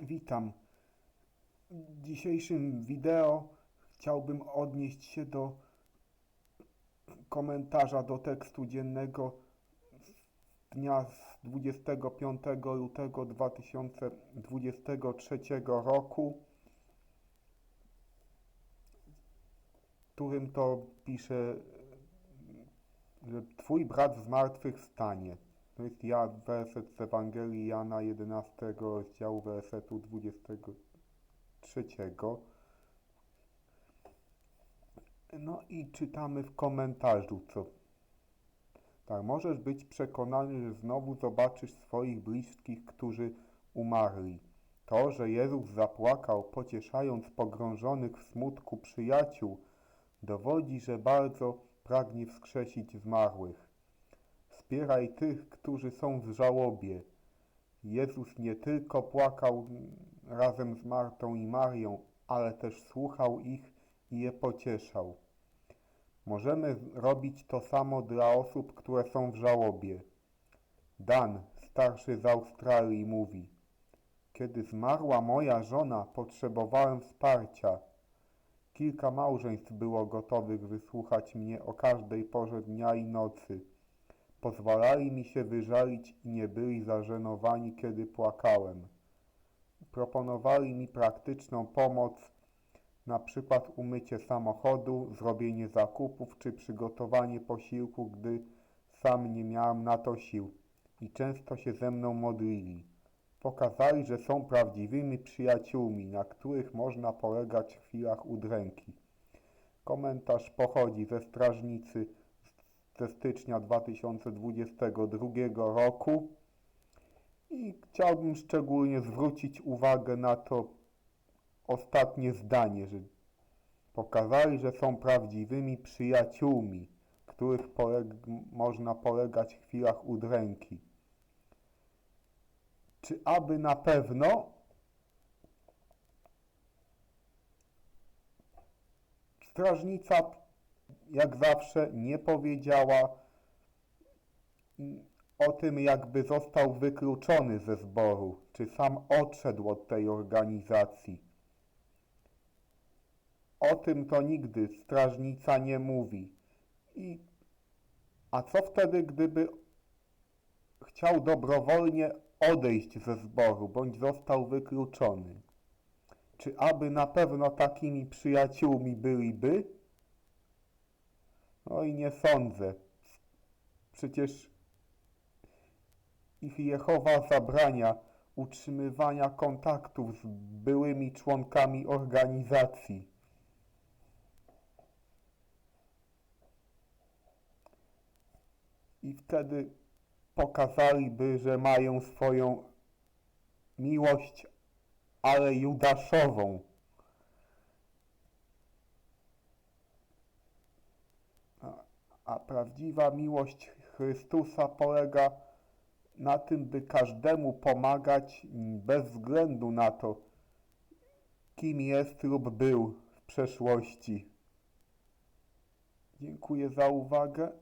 Witam. W dzisiejszym wideo chciałbym odnieść się do komentarza do tekstu dziennego z dnia z 25 lutego 2023 roku, w którym to pisze, że Twój brat zmartwychwstanie. To jest ja, werset z Ewangelii Jana 11 rozdziału wersetu 23. No i czytamy w komentarzu, co tak, możesz być przekonany, że znowu zobaczysz swoich bliskich, którzy umarli. To, że Jezus zapłakał, pocieszając pogrążonych w smutku przyjaciół, dowodzi, że bardzo pragnie wskrzesić zmarłych. Wspieraj tych, którzy są w żałobie. Jezus nie tylko płakał razem z Martą i Marią, ale też słuchał ich i je pocieszał. Możemy robić to samo dla osób, które są w żałobie. Dan, starszy z Australii, mówi: Kiedy zmarła moja żona, potrzebowałem wsparcia. Kilka małżeństw było gotowych wysłuchać mnie o każdej porze dnia i nocy. Pozwalali mi się wyżalić i nie byli zażenowani, kiedy płakałem. Proponowali mi praktyczną pomoc, na przykład umycie samochodu, zrobienie zakupów czy przygotowanie posiłku, gdy sam nie miałem na to sił i często się ze mną modlili. Pokazali, że są prawdziwymi przyjaciółmi, na których można polegać w chwilach udręki. Komentarz pochodzi ze strażnicy ze stycznia 2022 roku i chciałbym szczególnie zwrócić uwagę na to ostatnie zdanie, że pokazali, że są prawdziwymi przyjaciółmi, których poleg- można polegać w chwilach udręki. Czy aby na pewno strażnica jak zawsze nie powiedziała o tym, jakby został wykluczony ze zboru, czy sam odszedł od tej organizacji. O tym to nigdy strażnica nie mówi. I, a co wtedy, gdyby chciał dobrowolnie odejść ze zboru, bądź został wykluczony? Czy aby na pewno takimi przyjaciółmi byliby? No i nie sądzę. Przecież ich Jehowa zabrania utrzymywania kontaktów z byłymi członkami organizacji. I wtedy pokazaliby, że mają swoją miłość, ale judaszową. A prawdziwa miłość Chrystusa polega na tym, by każdemu pomagać bez względu na to, kim jest lub był w przeszłości. Dziękuję za uwagę.